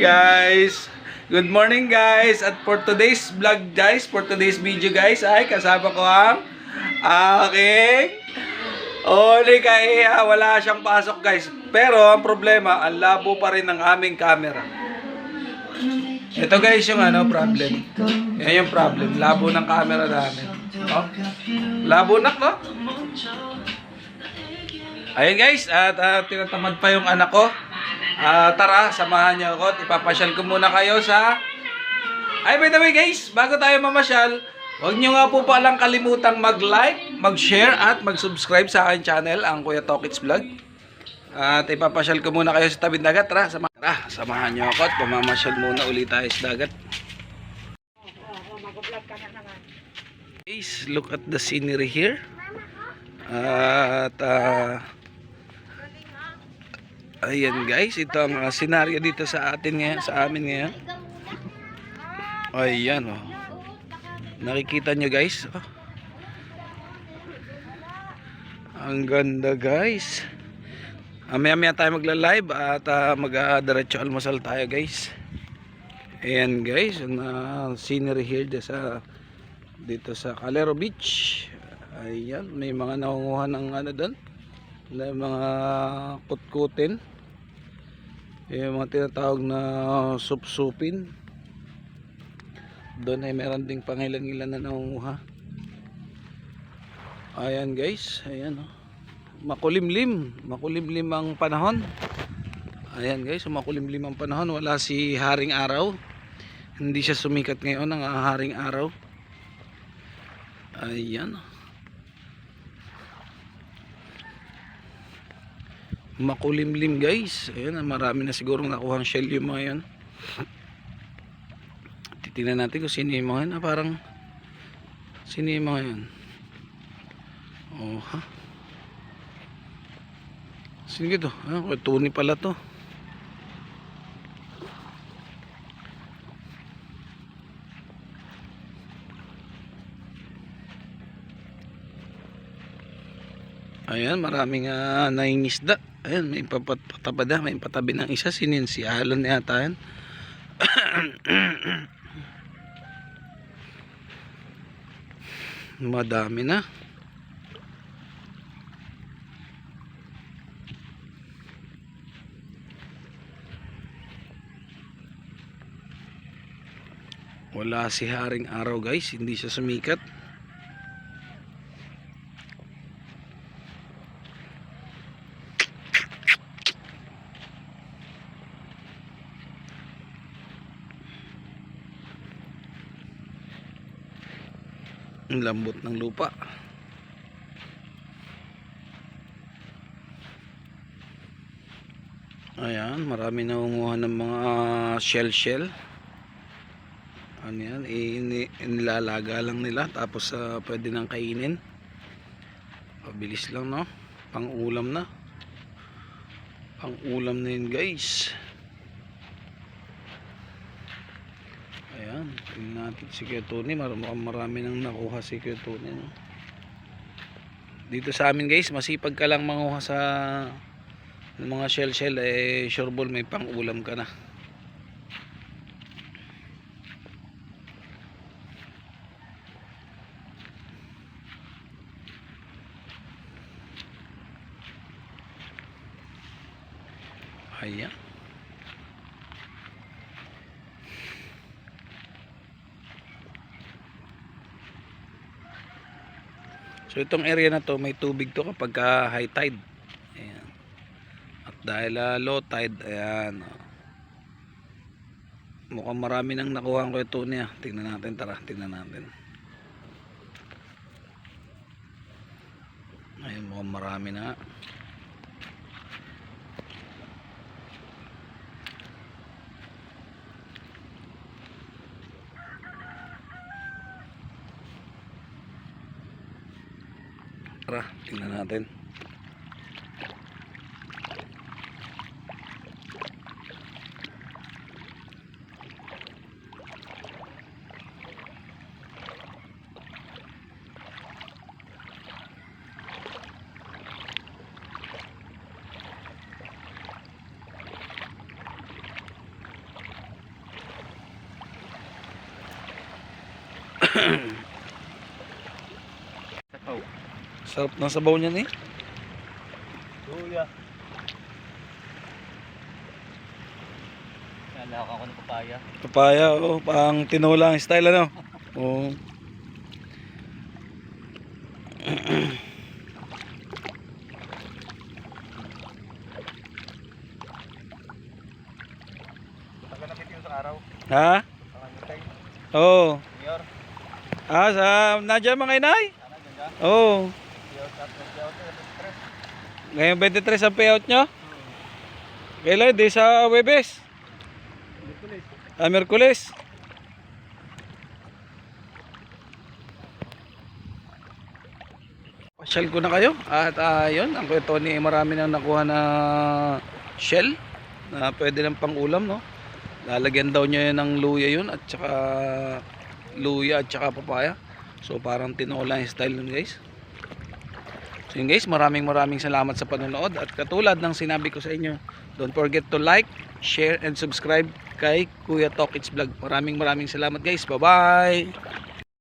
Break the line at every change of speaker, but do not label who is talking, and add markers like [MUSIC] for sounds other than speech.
guys! Good morning guys! At for today's vlog guys, for today's video guys, ay kasama ko ang aking Oli kaya wala siyang pasok guys. Pero ang problema, ang labo pa rin ng aming camera. Ito guys yung ano problem. Yan yung problem. Labo ng camera namin. Oh. Labo nak no? Ayun guys, at ah, tinatamad pa yung anak ko. Ah, tara, samahan niyo ako ipapasyal ko muna kayo sa... Ay, by the way guys, bago tayo mamasyal, huwag niyo nga po palang kalimutang mag-like, mag-share at mag-subscribe sa aking channel, ang Kuya Tokits Vlog. At ipapasyal ko muna kayo sa tabing dagat. Tara, sama tara, samahan niyo ako at muna ulit tayo sa dagat. Guys, look at the scenery here. At ah, ayan guys, ito ang ah, senaryo dito sa atin ngayon, sa amin ngayon. Ayan oh. Nakikita nyo guys. Oh. Ang ganda guys. Uh, maya maya tayo magla-live at uh, mag-diretso almusal tayo guys. Ayan guys, ang ah, scenery here sa dito sa Calero Beach. Ayan, may mga nangunguha ng ano doon. May mga kutkutin. Yung mga tinatawag na supsupin. Doon ay meron ding pangilan-ilan na nangunguha. Ayan guys, ayan oh. Makulimlim, makulimlim ang panahon. Ayan guys, makulimlim ang panahon. Wala si Haring Araw. Hindi siya sumikat ngayon ang Haring Araw. Ayan. Makulimlim guys. Ayan, marami na sigurong nakuha ang shell yung mga yan. Titingnan natin kung sino yung mga yan. Ah, parang sino yung mga yan. Oh, ha? Sino ito? Ah, Tony pala to. Ayan, maraming uh, naingisda. Ayan, may papatapad na, may patabi ng isa. Sinin si Alon yata yan. [COUGHS] Madami na. Wala si Haring Araw guys, hindi siya sumikat. Ang lambot ng lupa. Ayan, marami nangunguha ng mga shell shell. Ano yan, ini- inilalaga lang nila tapos ah, pwede nang kainin. Pabilis lang no, pang ulam na. Pang ulam na yun guys. Ayan, tingnan natin si Kuya Tony. Mar marami nang nakuha si Kuya Tony. No? Dito sa amin guys, masipag ka lang manguha sa mga shell shell eh sure ball may pang ulam ka na. Ayan. So itong area na to may tubig to kapag ka high tide. Ayan. At dahil ah, low tide, ayan. oh. Mukhang marami nang nakuha ko ito niya. Tingnan natin, tara, tingnan natin. Ayun, mukhang marami na. Tara, tingnan natin.
Ahem. [CLEARS THROAT]
Sarap ng sabaw niyan eh.
Luya. Nalaka ako ng papaya.
Papaya, oh, pang tinola ang style ano. [LAUGHS] Oh.
Sa araw.
Ha? Oo.
Mayor.
Ah, sa nandiyan mga inay? Oo.
Mayor
Ngayon 23 ang payout nyo? Kailan? Di sa Webes? Ah, Merkules? Pasyal ko na kayo. At ayun, ang kwento ni marami nang nakuha na shell na pwede ng pangulam, no? Lalagyan daw niya ng luya yun at saka luya at saka papaya. So parang tinola yung style nun guys. So yun guys, maraming maraming salamat sa panonood at katulad ng sinabi ko sa inyo, don't forget to like, share and subscribe kay Kuya Talk Vlog. Maraming maraming salamat guys. Bye-bye.